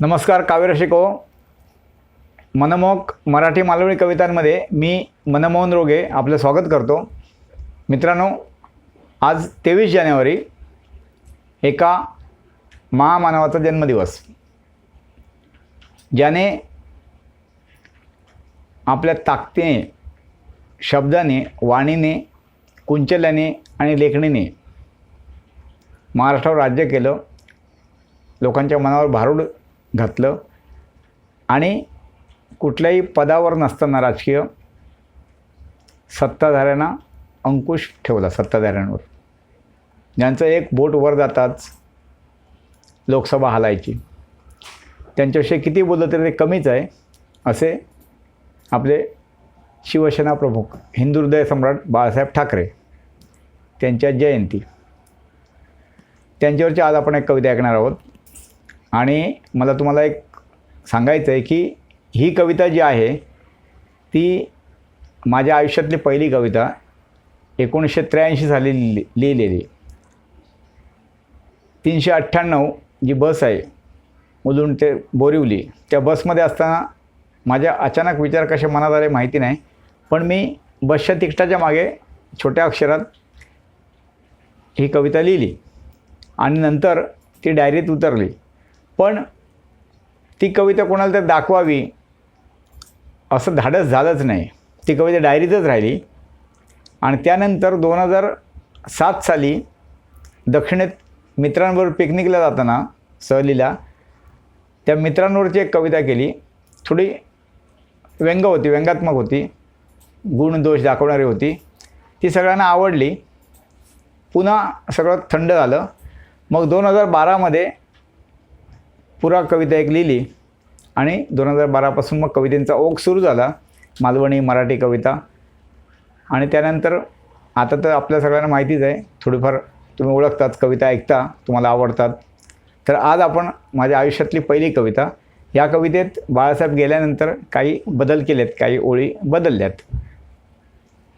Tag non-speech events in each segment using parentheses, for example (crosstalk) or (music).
नमस्कार काव्यरसिको मनमोहक मराठी मालवणी कवितांमध्ये मी मनमोहन रोगे आपलं स्वागत करतो. मित्रांनो आज तेवीस जानेवारी एका महामानवाचा जन्मदिवस ज्याने आपल्या ताकदीने शब्दाने वाणीने कुंचल्याने आणि लेखणीने महाराष्ट्रावर राज्य केलं. लोकांच्या मनावर भारूड घातलं. आणि कुठल्याही पदावर नसताना राजकीय सत्ताधाऱ्यांना अंकुश ठेवला सत्ताधाऱ्यांवर. ज्यांचं एक बोट वर जाताच लोकसभा हालायची. त्यांच्याविषयी किती बोललं तरी ते कमीच आहे असे आपले शिवसेना प्रमुख हिंदुहृदय सम्राट बाळासाहेब ठाकरे त्यांच्या जयंती. त्यांच्यावरची आज आपण एक कविता ऐकणार आहोत. आणि मला तुम्हाला एक सांगायचं आहे की ही कविता जी आहे ती माझ्या आयुष्यातली पहिली कविता एकोणीसशे त्र्याऐंशी साली लिहिलेली. तीनशे अठ्ठ्याण्णव जी बस आहे मुलुंड ते बोरिवली. त्या बसमध्ये असताना माझ्या अचानक विचार कसे मनात आले माहिती नाही पण मी बसच्या तिकटाच्या मागे छोट्या अक्षरात ही कविता लिहिली आणि नंतर ती डायरीत उतरली. पण ती कविता कोणाला तर दाखवावी असं धाडस झालंच नाही. ती कविता डायरीतच राहिली. आणि त्यानंतर दोन हजार सात साली दक्षिणेत मित्रांबरोबर पिकनिकला जाताना सहलीला त्या मित्रांवरची एक कविता केली. थोडी व्यंग होती व्यंगात्मक होती. गुण दोष दाखवणारी होती. ती सगळ्यांना आवडली. पुन्हा सगळं थंड झालं. मग दोन हजार बारामध्ये पुरा कविता एक लिहिली आणि दोन हजार बारापासून मग कवितेंचा ओघ सुरू झाला. मालवणी मराठी कविता. आणि त्यानंतर आता तर आपल्या सगळ्यांना माहितीच आहे. थोडीफार तुम्ही ओळखतात कविता ऐकता तुम्हाला आवडतात. तर आज आपण माझ्या आयुष्यातली पहिली कविता. या कवितेत बाळासाहेब गेल्यानंतर काही बदल केलेत काही ओळी बदलल्यात.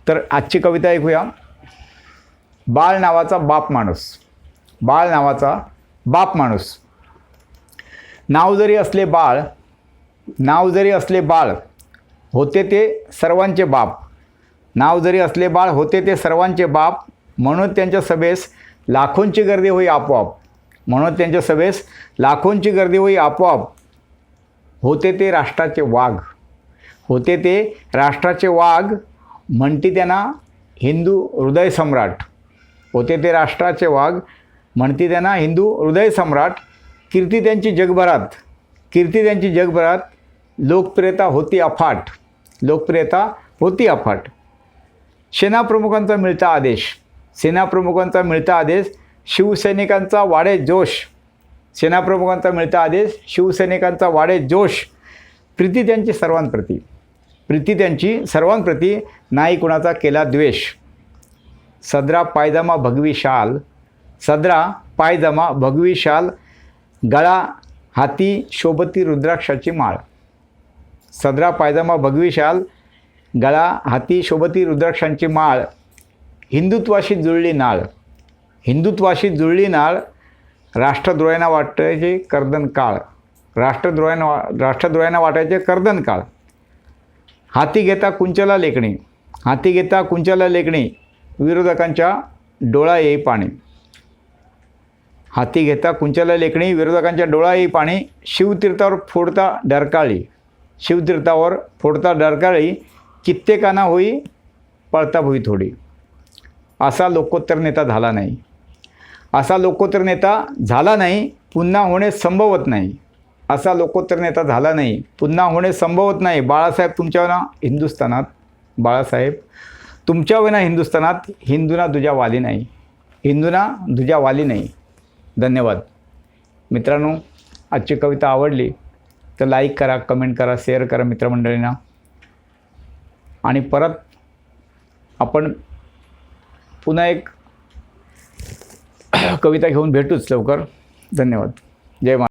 तर आजची कविता ऐकूया. बाळ नावाचा बाप माणूस. बाळ नावाचा बाप माणूस. नाव जरी असले बाळ नाव जरी असले बाळ होते ते सर्वांचे बाप. नाव जरी असले बाळ होते ते सर्वांचे बाप म्हणून त्यांच्या सभेस लाखोंची गर्दी होई आपोआप. म्हणून त्यांच्या सभेस लाखोंची गर्दी होई आपोआप. होते ते राष्ट्राचे वाघ. होते ते राष्ट्राचे वाघ म्हणती त्यांना हिंदू हृदय सम्राट. होते ते राष्ट्राचे वाघ म्हणती त्यांना हिंदू हृदय सम्राट. कीर्ती त्यांची जगभरात कीर्ती त्यांची जगभरात लोकप्रियता होती अफाट लोकप्रियता होती अफाट. सेनाप्रमुखांचा मिळता आदेश सेनाप्रमुखांचा मिळता आदेश शिवसैनिकांचा वाढे जोश. सेनाप्रमुखांचा मिळता आदेश शिवसैनिकांचा वाढे जोश. प्रीती त्यांची सर्वांप्रती प्रीती त्यांची सर्वांप्रती नाही कुणाचा केला द्वेष. सदरा पायजमा भगवी शाल सदरा पायजमा भगवी शाल गळा हाती शोभती रुद्राक्षाची माळ. सदरा पायजामा भगवी शाल गळा हाती शोभती रुद्राक्षांची माळ हिंदुत्वाशी जुळली नाळ. हिंदुत्वाशी जुळली नाळ राष्ट्रद्रोहांना वाटायचे कर्दन काळ. राष्ट्रद्रोह्यांना वा राष्ट्रद्रोहांना वाटायचे कर्दन काळ. हाती घेता कुंचला लेखणी हाती घेता कुंचला लेखणी विरोधकांच्या डोळा येई पाणी. हाती घेता कुंचला लेखणी विरोधकांच्या डोळाही पाणी शिवतीर्थावर फोडता डरकाळी. शिवतीर्थावर फोडता डरकाळी कित्येकांना होई पळता भुई थोडी. असा लोकोत्तर नेता झाला नाही. असा लोकोत्तर नेता झाला नाही पुन्हा होणे संभवत नाही. असा लोकोत्तर नेता झाला नाही पुन्हा होणे संभवत नाही. बाळासाहेब तुमच्याविना हिंदुस्थानात बाळासाहेब तुमच्याविना हिंदुस्थानात हिंदूंना तुझ्या वाली नाही. हिंदूंना तुझ्या वाली नाही. धन्यवाद. मित्रांनो आजची कविता आवडली तर लाईक करा कमेंट करा शेअर करा मित्रमंडळींना. आणि परत आपण पुन्हा एक (clears throat) कविता घेऊन भेटूच लवकर. धन्यवाद. जय मा